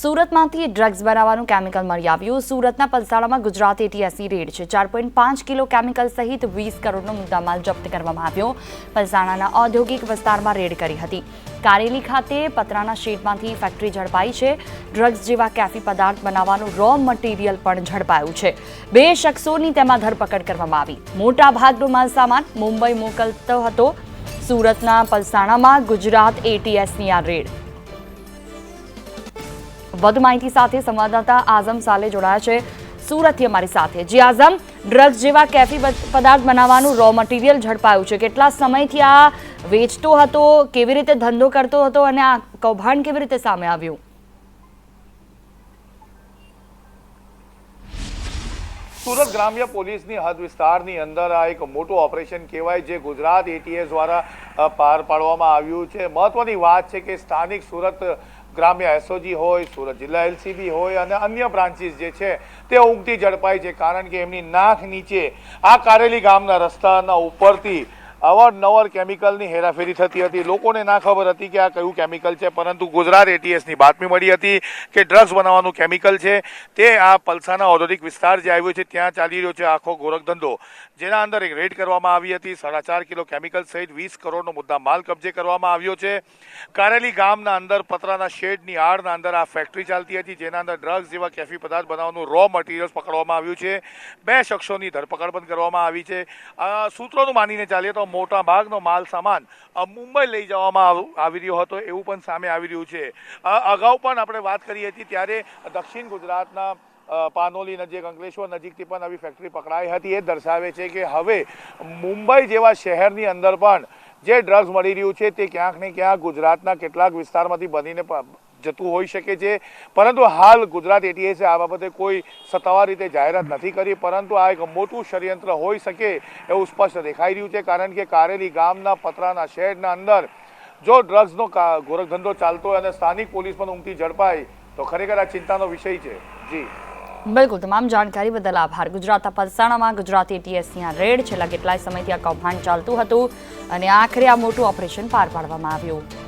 સુરતમાંથી drugs બનાવવાનું chemical મળી આવ્યું. સુરતના પલસાણામાં ગુજરાત એટીએસની રેડ છે. ચાર પોઈન્ટ પાંચ કિલો કેમિકલ સહિત વીસ કરોડનો મુદ્દામાલ જપ્ત કરવામાં આવ્યો. પલસાણાના ઔદ્યોગિક વિસ્તારમાં રેડ કરી હતી. કારેલી ખાતે પતરાના શેડમાંથી ફેક્ટરી ઝડપાઈ છે. ડ્રગ્સ જેવા કેફી પદાર્થ બનાવવાનું રો મટીરિયલ પણ ઝડપાયું છે. બે શખ્સોની તેમાં ધરપકડ કરવામાં આવી. મોટા ભાગનો માલસામાન મુંબઈ મોકલતો હતો. સુરતના પલસાણામાં ગુજરાત એટીએસની આ રેડ વધુ માહિતી સાથે સંવાદદાતા આઝમ સાલે જોડાયા છે. સુરતથી અમારી સાથે. જી આઝમ, ડ્રગ્સ જેવા કેફી પદાર્થ બનાવવાનું રો મટીરિયલ ઝડપાયું છે. કેટલા સમયથી આ વેચતો હતો, કેવી રીતે ધંધો કરતો હતો અને આ કૌભાંડ કેવી રીતે સામે આવ્યું? સુરત ગ્રામ્ય પોલીસની હદ વિસ્તારની અંદર આ એક મોટું ઓપરેશન કહેવાય, જે ગુજરાત એટીએસ દ્વારા પાર પાડવામાં આવ્યું છે. મહત્વની વાત છે કે સ્થાનિક સુરત ગ્રામ્ય એસઓજી હોય, સુરત જિલ્લા એલસીબી હોય અને અન્ય બ્રાન્ચીસ જે છે, તે ઊંઘતી ઝડપાઈ છે. કારણ કે એમની નાક નીચે આ કારેલી ગામના રસ્તાના ઉપરથી અવારનવાર કેમિકલની હેરાફેરી થતી હતી. લોકોને ના ખબર હતી કે આ કયું કેમિકલ છે, પરંતુ ગુજરાત એટીએસની બાતમી મળી હતી કે ડ્રગ્સ બનાવવાનું કેમિકલ છે. તે આ પલસાના ઔદ્યોગિક વિસ્તાર જે આવ્યો છે, ત્યાં ચાલી રહ્યો છે આખો ગોરખધંધો, જેના અંદર એક રેડ કરવામાં આવી હતી. સાડા ચાર કિલો કેમિકલ સહિત વીસ કરોડનો મુદ્દા માલ કબજે કરવામાં આવ્યો છે. કારેલી ગામના અંદર પતરાના શેડની આડના અંદર આ ફેક્ટરી ચાલતી હતી, જેના અંદર ડ્રગ્સ જેવા કેફી પદાર્થ બનાવવાનું રો મટીરિયલ્સ પકડવામાં આવ્યું છે. બે શખ્સોની ધરપકડ પણ કરવામાં આવી છે. સૂત્રોનું માનીને ચાલીએ તો મોટા ભાગનો માલ સામાન મુંબઈ લઈ જવામાં આવ- રહ્યો હતો, એવું પણ સામે આવી રહ્યું છે. અગાઉ પણ આપણે વાત કરી હતી ત્યારે દક્ષિણ ગુજરાતના પાનોલી નજીક, અંકલેશ્વર નજીકથી પણ આવી ફેક્ટરી પકડાઈ હતી. એ દર્શાવે છે કે હવે મુંબઈ જેવા શહેરની અંદર પણ જે ડ્રગ્સ મળી રહ્યું છે તે ક્યાંક ને ક્યાંક ગુજરાતના કેટલાક વિસ્તારમાંથી બનીને જતું હોઈ શકે છે. પરંતુ હાલ ગુજરાત એટીએસે આ બાબતે કોઈ સત્તાવાર રીતે જાહેરાત નથી કરી, પરંતુ આ એક મોટું ષડયંત્ર હોઈ શકે એવું સ્પષ્ટ દેખાઈ રહ્યું છે, કારણ કે કારેલી ગામના પતરાના શેડના અંદર જો ડ્રગ્સનો ગોરખધંધો ચાલતો હોય અને સ્થાનિક પોલીસ પણ ઊંઘતી ઝડપાય, તો ખરેખર આ ચિંતાનો વિષય છે. જી. બિલકુલ, તમામ જાણકારી બદલ આભાર. ગુજરાત પલસાણામાં ગુજરાત એટીએસની આ રેડ છેલ્લા કેટલાય સમયથી આ કૌભાંડ ચાલતું હતું અને આખરે આ મોટું ઓપરેશન પાર પાડવામાં આવ્યું.